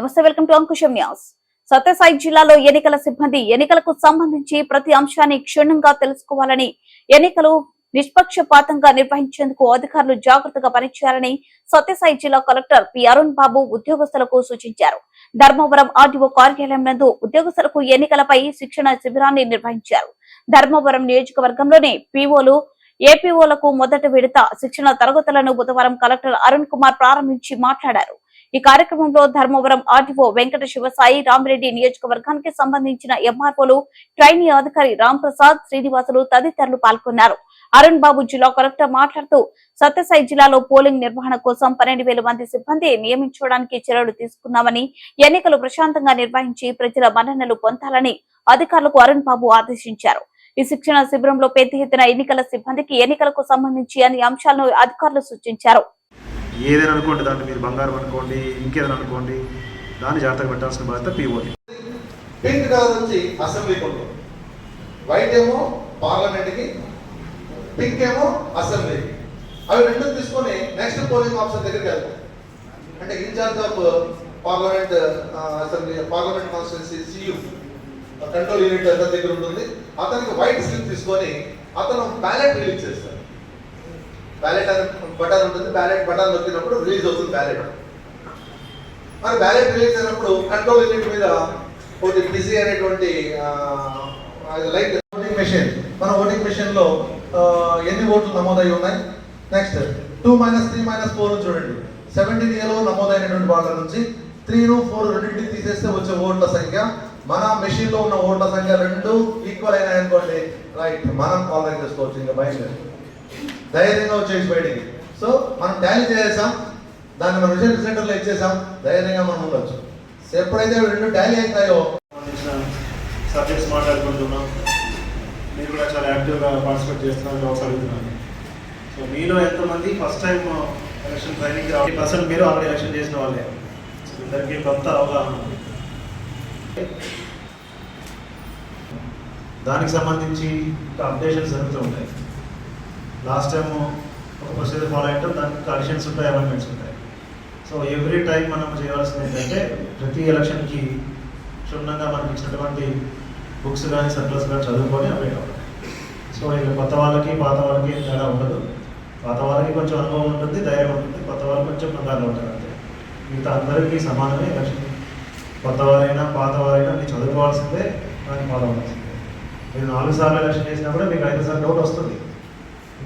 నమస్తే welcome to Ankusham news. Satyasai జిల్లాలో ఎన్నికల సిబ్బంది ఎన్నికలకు సంబంధించి ప్రతి అంశాన్ని క్షుణ్ణంగా తెలుసుకోవాలని ఎన్నికలు నిష్పక్షపాతంగా నిర్వహించేందుకు అధికారులు జాగ్రత్తగా పనిచేయాలని సత్యసాయి జిల్లా కలెక్టర్ పి. అరుణ్ బాబు ఉద్యోగస్తులకు సూచించారు. ధర్మవరం ఆర్డీఓ కార్యాలయం నందు ఉద్యోగస్తులకు ఎన్నికలపై శిక్షణ శిబిరాన్ని నిర్వహించారు. ధర్మవరం నియోజకవర్గంలోని పీఓలు ఏపీఓలకు మొదటి విడత శిక్షణ తరగతులను బుధవారం కలెక్టర్ అరుణ్ కుమార్ ప్రారంభించి మాట్లాడారు. ఈ కార్యక్రమంలో ధర్మవరం ఆర్డీఓ వెంకట శివసాయి రామిరెడ్డి నియోజకవర్గానికి సంబంధించిన ఎంఆర్ఓలు ట్రైనీ అధికారి రామ్ ప్రసాద్ శ్రీనివాసులు తదితరులు పాల్గొన్నారు. అరుణ్ బాబు జిల్లా కలెక్టర్ మాట్లాడుతూ సత్యసాయి జిల్లాలో పోలింగ్ నిర్వహణ కోసం పన్నెండు వేల మంది సిబ్బంది నియమించడానికి చర్యలు తీసుకున్నామని ఎన్నికలు ప్రశాంతంగా నిర్వహించి ప్రజల మన్ననలు పొందాలని అధికారులకు అరుణ్ బాబు ఆదేశించారు. ఈ శిక్షణ శిబిరంలో పెద్ద ఎత్తున ఎన్నికల సిబ్బందికి ఎన్నికలకు సంబంధించి అన్ని అంశాలను అధికారులు సూచించారు. ఏదైనా అనుకోండి దాన్ని మీరు బంగారం అనుకోండి ఇంకేదైనా అనుకోండి దాన్ని జాగ్రత్తగా పెట్టాల్సిన బాధ్యత పీఓది పింక్ కలర్ వచ్చి అసెంబ్లీ ఉంటుంది వైట్ ఏమో పార్లమెంట్కి పింక్ ఏమో అసెంబ్లీకి అవి రెండు తీసుకొని నెక్స్ట్ పోలింగ్ ఆఫీసర్ దగ్గరికి వెళ్తాం. అంటే incharge of parliament assembly parliament constituency CM control unit అతని దగ్గర ఉంటుంది. అతనికి వైట్ స్లిప్ తీసుకొని అతను బ్యాలెట్ రిలీజ్ చేస్తాడు. బ్యాలెట్ అని బటన్ ఉంటుంది బ్యాలెట్ బటన్ నొక్కినప్పుడు రిలీజ్ అవుతుంది బ్యాలెట్. మరి బ్యాలెట్ రిలీజ్ అయినప్పుడు కంట్రోల్ యూనిట్ మీద ఒకటి బిజీ అనేటువంటి లైట్ ఓటింగ్ మెషిన్ మన ఓటింగ్ మెషిన్లో ఎన్ని ఓట్లు నమోదై ఉన్నాయి? Next two minus three minus four చూడండి. సెవెంటీన్ ఏలో నమోదైనటువంటి వాళ్ళ నుంచి త్రీను ఫోర్ రెండింటిని తీసేస్తే వచ్చే ఓట్ల సంఖ్య మన మెషిన్లో ఉన్న ఓట్ల సంఖ్య రెండు ఈక్వల్ అయినాయి అనుకోండి రైట్ మనం కాల్ చేసుకోవచ్చు ఇంకా బయట ధైర్యంగా వచ్చేసి బయటికి. సో మనం టాలీ చేసేసాం. దాన్ని మనం రిజల్ట్ సెంటర్లో ఇచ్చేసాం. ధైర్యంగా మనం ఉండొచ్చు. ఎప్పుడైతే రెండు టాలీ అవుతాయో సబ్జెక్ట్స్ మాట్లాడుకుంటున్నాం. మీరు కూడా చాలా యాక్టివ్గా పార్టిసిపేట్ చేస్తున్నారు జాబ్స్ అడుగుతున్నాను. సో మీలో ఎంతమంది ఫస్ట్ టైం ఎలక్షన్ ట్రైనింగ్ రావాలి పర్సెంట్ మీరు ఆల్రెడీ ఎలక్షన్ చేసిన వాళ్ళే. సో ఇద్దరికి కొత్త అవగాహన ఉంది. దానికి సంబంధించి ఇంకా అప్డేషన్స్ జరుగుతూ ఉంటాయి. లాస్ట్ టైం ఒక ప్రొసీజర్ ఫాలో అయ్యాం దానికి కండిషన్స్ ఉంటాయి అమెండ్మెంట్స్ ఉంటాయి. సో ఎవ్రీ టైం మనం చేయాల్సింది ఏంటంటే ప్రతి ఎలక్షన్కి క్షుణ్ణంగా మనకి ఇచ్చినటువంటి బుక్స్ కానీ సర్క్యులర్స్ కానీ చదువుకొని అప్డేట్ అవ్వాలి. సో ఇక కొత్త వాళ్ళకి పాత వాళ్ళకి ఏం తేడా ఉండదు. పాత వాళ్ళకి కొంచెం అనుభవం ఉంటుంది ధైర్యం ఉంటుంది కొత్త వాళ్ళకి కొంచెం కంగారు ఉంటుంది అంతే. మిగతా అందరికీ సమానమే ఎలక్షన్ కొత్త వారైనా పాత వారైనా మీరు చదువుకోవాల్సిందే దానికి ఫాలో అవ్వాల్సిందే మీరు నాలుగు సార్లు ఎలక్షన్ చేసినా కూడా మీకు ఐదు సార్లు డౌట్ వస్తుంది.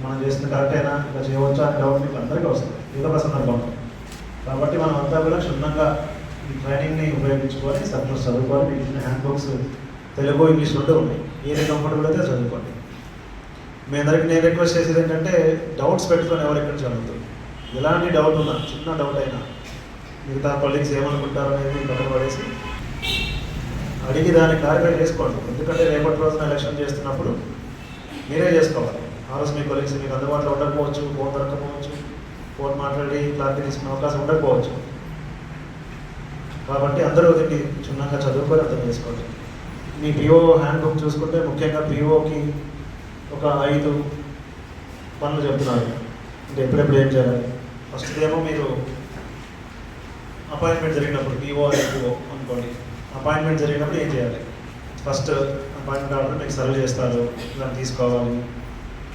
మనం చేసిన కరెక్టేనా ఇలా చేయవచ్చా? అనే డౌట్ మీకు అందరికీ వస్తుంది. ఏదో ఒక సందర్భంలో. కాబట్టి మనం అంతా కూడా క్షుణ్ణంగా ఈ ట్రైనింగ్ని ఉపయోగించుకొని సబ్జెక్ట్స్ చదువుకోవాలి మీకు ఇచ్చిన హ్యాండ్ బుక్స్ తెలుగు ఇంగ్లీష్ రెండు ఉన్నాయి. ఏది కంఫర్టబుల్ అయితే చదువుకోండి. మీ అందరికీ నేను రిక్వెస్ట్ చేసేది ఏంటంటే డౌట్స్ పెట్టుకొని ఎవరు ఎక్కడ చదువుతారు ఎలాంటి డౌట్ ఉన్నా చిన్న డౌట్ అయినా మిగతా కొలీగ్స్ ఏమనుకుంటారు అనేది పక్కన పడేసి అడిగి దాన్ని క్లారిఫై చేసుకోండి. ఎందుకంటే రేపటి రోజున ఎలక్షన్ చేస్తున్నప్పుడు మీరే చేసుకోవాలి. ఆ రోజు మీ కొలీగ్స్ మీకు అందుబాటులో ఉండకపోవచ్చు ఫోన్ దొరకపోవచ్చు ఫోన్ మాట్లాడి క్లారిటీ తీసుకునే అవకాశం ఉండకపోవచ్చు. కాబట్టి అందరూ దీన్ని క్షుణ్ణంగా చదువుకొని అర్థం చేసుకోవచ్చు మీ పిఓ హ్యాండ్ బుక్ చూసుకుంటే ముఖ్యంగా పిఓకి ఒక ఐదు పనులు చెప్తున్నారు. అంటే ఎప్పుడెప్పుడు ఏం చేయాలి? ఫస్ట్ ఏమో మీరు అపాయింట్మెంట్ జరిగినప్పుడు పిఓ పిఓ అనుకోండి. అపాయింట్మెంట్ జరిగినప్పుడు ఏం చేయాలి? ఫస్ట్ అపాయింట్మెంట్ కావాలంటే మీకు సర్వ్ చేస్తారు దాన్ని తీసుకోవాలి.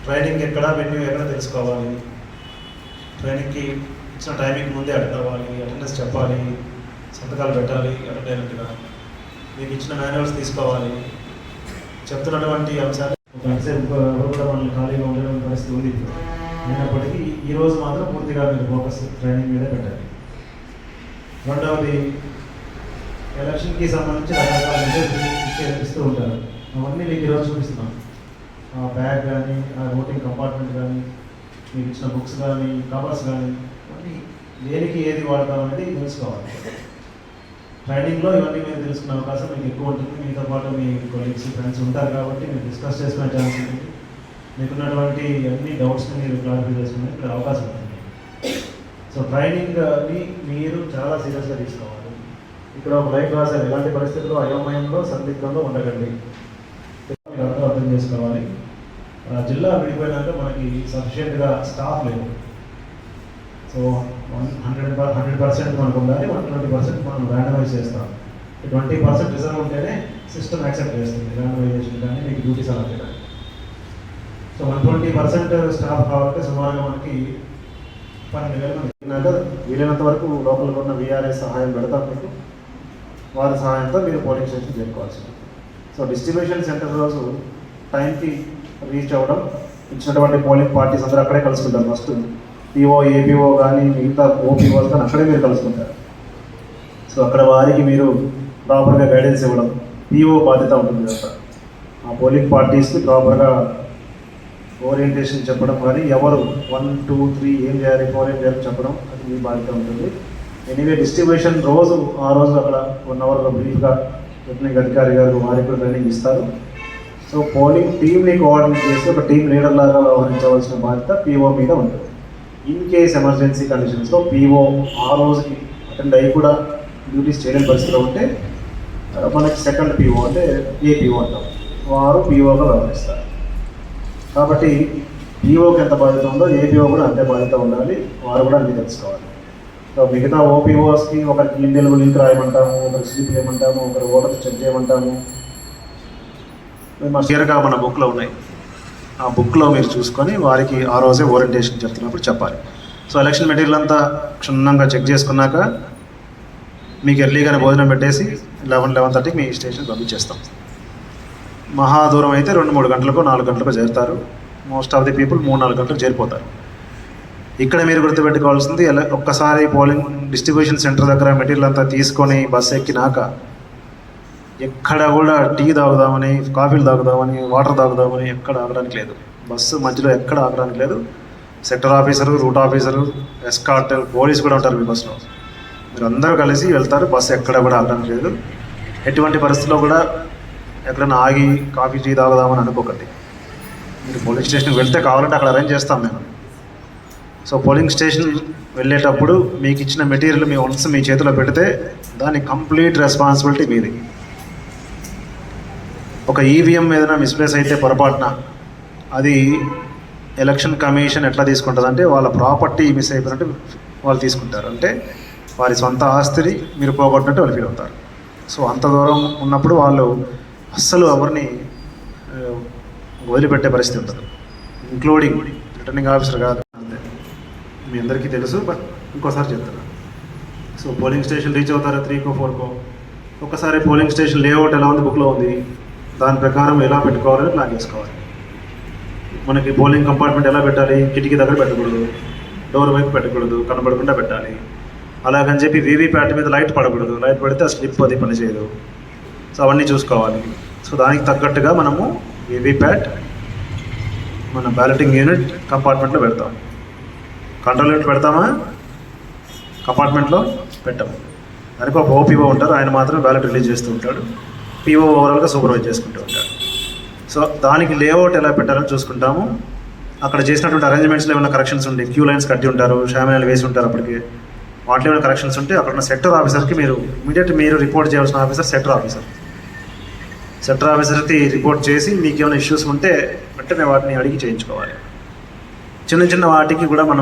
ట్రైనింగ్ ఎక్కడ వెన్యూ ఎక్కడ తెలుసుకోవాలి? ట్రైనింగ్కి ఇచ్చిన టైమింగ్ ముందే అటెండ్ అవ్వాలి అటెండెన్స్ చెప్పాలి సంతకాలు పెట్టాలి అటెండ్ అయినట్టుగా మీకు ఇచ్చిన మాన్యువల్స్ తీసుకోవాలి. చెప్తున్నటువంటి అంశాలు కూడా మనల్ని ఖాళీగా ఉండడం పరిస్థితి ఉంది అయినప్పటికీ ఈ రోజు మాత్రం పూర్తిగా మీరు ఫోకస్ ట్రైనింగ్ మీదే పెట్టాలి. రెండవది ఎలక్షన్కి సంబంధించి రకరకాల మెసేజ్ ఇస్తూ ఉంటారు. అవన్నీ మీకు ఈరోజు చూపిస్తున్నాం. బ్యాగ్ కానీ ఆ ఓటింగ్ కంపార్ట్మెంట్ కానీ మీకు ఇచ్చిన బుక్స్ కానీ కవర్స్ కానీ అన్నీ దేనికి ఏది వాడతాం అనేది తెలుసుకోవాలి. ట్రైనింగ్లో ఇవన్నీ మీరు తెలుసుకునే అవకాశం మీకు ఎక్కువ ఉంటుంది. మీతో పాటు మీ కొలీగ్స్ ఫ్రెండ్స్ ఉంటారు కాబట్టి మీరు డిస్కస్ చేసుకునే ఛాన్స్ ఉంటుంది. మీకున్నటువంటి అన్ని డౌట్స్ని మీరు క్లారిఫై చేసుకునే ఇక్కడ అవకాశం ఉంటుంది. సో ట్రైనింగ్ని మీరు చాలా సీరియస్గా తీసుకోవాలి. ఇక్కడ ఒక లైఫ్ రాశారు ఇలాంటి పరిస్థితుల్లో అయోమయంలో సందిగ్ధంలో ఉండకండి. అర్థం చేసుకోవాలి. ఆ, జిల్లా విడిపోయినాక మనకి సఫిషియెంట్గా స్టాఫ్ లేదు so one hundred hundred percent మనకు ఉండాలి వన్ ట్వంటీ పర్సెంట్ మనం ర్యాండమైజ్ చేస్తాం. ట్వంటీ పర్సెంట్ రిజర్వ్ ఉంటేనే సిస్టమ్ యాక్సెప్ట్ చేస్తుంది ర్యాండమైజేషన్ కానీ మీకు డ్యూటీస్ అలా చేయడానికి so one twenty percent staff కాబట్టి సుమారుగా మనకి పన్నెండు వేల మంది. వీలైనంత వరకు లోపల ఉన్న వీఆర్ఎస్ సహాయం పెడతాం మీకు. వారి సహాయంతో మీరు పోలింగ్ స్టేషన్ చేరుకోవాల్సింది. సో డిస్ట్రిబ్యూషన్ సెంటర్ రోజు టైంకి రీచ్ అవ్వడం ఇచ్చినటువంటి పోలింగ్ పార్టీస్ అందరూ అక్కడే కలుసుకుంటారు. ఫస్ట్ పిఓ ఏపీఓ కానీ మిగతా ఓపీఓస్ కానీ అక్కడే మీరు కలుసుకుంటారు. సో అక్కడ వారికి మీరు ప్రాపర్గా గైడెన్స్ ఇవ్వడం పిఓ బాధ్యత ఉంటుంది అక్కడ ఆ పోలింగ్ పార్టీస్కి ప్రాపర్గా ఓరియంటేషన్ చెప్పడం కానీ ఎవరు వన్ టూ త్రీ ఏం చేయాలి ఫోర్ ఏం చేయాలి చెప్పడం అది మీ బాధ్యత ఉంటుంది. ఎనీవే డిస్ట్రిబ్యూషన్ రోజు ఆ రోజు అక్కడ వన్ అవర్లో బ్రీఫ్గా రిటర్నింగ్ అధికారి గారు వారికి కూడా ట్రైనింగ్ ఇస్తారు. సో పోలింగ్ టీమ్ని కోఆర్డినేట్ చేసి ఒక టీం లీడర్ లాగా వ్యవహరించవలసిన బాధ్యత పీఓ మీద ఉంటుంది. ఇన్ కేస్ ఎమర్జెన్సీ కండిషన్స్లో పీఓ ఆ రోజుకి అటెండ్ అయ్యి కూడా డ్యూటీస్ చేయలేని పరిస్థితిలో ఉంటే మనకి సెకండ్ పీఓ అంటే ఏపీఓ అంటాం. వారు పీఓగా వ్యవహరిస్తారు. కాబట్టి పీఓకి ఎంత బాధ్యత ఉందో ఏపీఓ కూడా అంతే బాధ్యత ఉండాలి. వారు కూడా అన్ని తెలుసుకోవాలి సో మిగతా ఓపీఓస్కి ఒకరికి ఇండియన్ లింక్ రాయమంటాము ఒకరికి స్లిప్ చేయమంటాము ఒకరి ఓటర్ చెక్ చేయమంటాము క్లియర్గా మన బుక్లో ఉన్నాయి. ఆ బుక్లో మీరు చూసుకొని వారికి ఆ రోజే ఓరియంటేషన్ చెప్తున్నప్పుడు చెప్పాలి. సో ఎలక్షన్ మెటీరియల్ అంతా క్షుణ్ణంగా చెక్ చేసుకున్నాక మీకు ఎర్లీగానే భోజనం పెట్టేసి లెవెన్ లెవెన్ థర్టీకి మీ స్టేషన్ పంపించేస్తాం. మహా దూరం అయితే రెండు మూడు గంటలకు నాలుగు గంటలకు చేరుతారు. మోస్ట్ ఆఫ్ ది పీపుల్ మూడు నాలుగు గంటలకు చేరిపోతారు. ఇక్కడ మీరు గుర్తుపెట్టుకోవాల్సింది ఎలా ఒక్కసారి పోలింగ్ డిస్ట్రిబ్యూషన్ సెంటర్ దగ్గర మెటీరియల్ అంతా తీసుకొని బస్సు ఎక్కినాక ఎక్కడ కూడా టీ తాగుదామని కాఫీలు తాగుదామని వాటర్ తాగుదామని ఎక్కడ ఆగడానికి లేదు. బస్సు మధ్యలో ఎక్కడ ఆగడానికి లేదు. Sector officer route officer escort police కూడా ఉంటారు మీ బస్సులో. మీరు అందరూ కలిసి వెళ్తారు బస్సు ఎక్కడ కూడా ఆగడానికి లేదు. ఎటువంటి పరిస్థితుల్లో కూడా ఎక్కడైనా ఆగి కాఫీ టీ తాగుదామని అనుకోకండి. మీరు పోలింగ్ స్టేషన్కి వెళ్తే కావాలంటే అక్కడ అరేంజ్ చేస్తాం మేము. సో పోలింగ్ స్టేషన్ వెళ్ళేటప్పుడు మీకు ఇచ్చిన మెటీరియల్ మీ వన్స్ మీ చేతిలో పెడితే దాని కంప్లీట్ రెస్పాన్సిబిలిటీ మీది. ఒక ఈవీఎం ఏదైనా మిస్ప్లేస్ అయితే పొరపాటున అది ఎలక్షన్ కమిషన్ ఎట్లా తీసుకుంటుంది అంటే వాళ్ళ ప్రాపర్టీ మిస్ అయిపోయినట్టు వాళ్ళు తీసుకుంటారు. అంటే వారి సొంత ఆస్తిని మీరు పోగొట్టినట్టు వాళ్ళు ఫీల్ అవుతారు. సో అంత దూరం ఉన్నప్పుడు వాళ్ళు అస్సలు ఎవరిని వదిలిపెట్టే పరిస్థితి ఉంటుంది ఇంక్లూడింగ్ రిటర్నింగ్ ఆఫీసర్ కాదు. అంతే. మీ అందరికీ తెలుసు బట్ ఇంకోసారి చెప్తున్నా. సో పోలింగ్ స్టేషన్ రీచ్ అవుతారు? త్రీకో ఫోర్కో ఒకసారి పోలింగ్ స్టేషన్ లేఅవుట్ ఎలా ఉంది? బుక్లో ఉంది? దాని ప్రకారం ఎలా పెట్టుకోవాలో ప్లాన్ చేసుకోవాలి. మనకి బౌలింగ్ కంపార్ట్మెంట్ ఎలా పెట్టాలి? కిటికీ దగ్గర పెట్టకూడదు. డోర్ వైపు పెట్టకూడదు. కనబడకుండా పెట్టాలి. అలాగని చెప్పి వీవీప్యాట్ మీద లైట్ పడకూడదు. లైట్ పడితే ఆ స్లిప్ అది పనిచేయదు సో అవన్నీ చూసుకోవాలి. సో దానికి తగ్గట్టుగా మనము వీవీప్యాట్ మన బ్యాలెటింగ్ యూనిట్ కంపార్ట్మెంట్లో పెడతాం. Control unit పెడతామా? కంపార్ట్మెంట్లో పెట్టాము దానికి ఒక ఓపీఓ ఉంటారు. ఆయన మాత్రం బ్యాలెట్ రిలీజ్ చేస్తూ ఉంటాడు. పీఓ ఓవరాల్గా సూపర్వైజ్ చేసుకుంటూ ఉంటాడు. సో దానికి లేఅవుట్ ఎలా పెట్టాలో చూసుకుంటాము. అక్కడ చేసినటువంటి అరేంజ్మెంట్స్లో ఏమైనా కరెక్షన్స్ ఉండి క్యూ లైన్స్ కట్టి ఉంటారు షామినాలు వేసి ఉంటారు అప్పటికి. వాటిలో ఏమైనా కరెక్షన్స్ ఉంటే అక్కడ ఉన్న సెక్టర్ ఆఫీసర్కి మీరు ఇమీడియట్ మీరు రిపోర్ట్ చేయాల్సిన ఆఫీసర్ సెక్టర్ ఆఫీసర్ సెక్టర్ ఆఫీసర్కి రిపోర్ట్ చేసి మీకు ఏమైనా ఇష్యూస్ ఉంటే వెంటనే వాటిని అడిగి చేయించుకోవాలి. చిన్న చిన్న వాటికి కూడా మనం